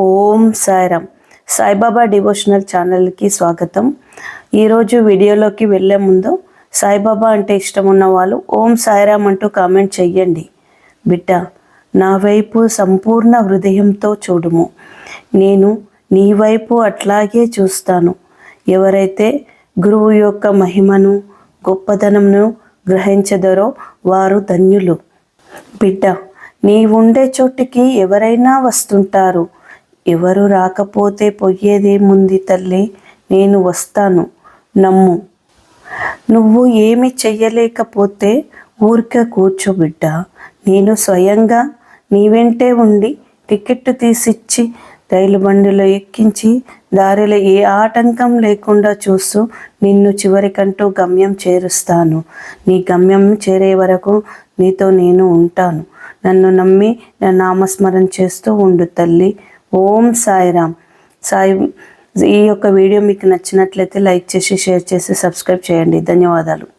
ఓం Sairam. Saibaba devotional ఛానల్కి స్వాగతం. ఈరోజు వీడియోలోకి వెళ్ళే ముందు సాయిబాబా అంటే ఇష్టం ఉన్న వాళ్ళు ఓం సాయిరామ్ అంటూ కామెంట్ చెయ్యండి. బిడ్డ నా వైపు సంపూర్ణ హృదయంతో చూడుము. నేను నీ వైపు అట్లాగే చూస్తాను. ఎవరైతే గురువు యొక్క మహిమను గొప్పతనంను గ్రహించదరో వారు ధన్యులు. బిడ్డ నీ ఉండే చోటికి ఎవరైనా వస్తుంటారు. ఎవరు రాకపోతే పోయేదేముంది తల్లి నేను వస్తాను నమ్ము. నువ్వు ఏమి చెయ్యలేకపోతే ఊరికే కూర్చో బిడ్డ. నేను స్వయంగా నీ వెంటే ఉండి టికెట్ తీసిచ్చి రైలు బండిలో ఎక్కించి దారిలో ఏ ఆటంకం లేకుండా చూస్తూ నిన్ను చివరికంటూ గమ్యం చేరుస్తాను. నీ గమ్యం చేరే వరకు నీతో నేను ఉంటాను. నన్ను నమ్మి నా నామస్మరణ చేస్తూ ఉండు తల్లి. ఓం సాయిరామ్. సాయి ఈ యొక్క వీడియో మీకు నచ్చినట్లయితే లైక్ చేసి షేర్ చేసి సబ్స్క్రైబ్ చేయండి. ధన్యవాదాలు.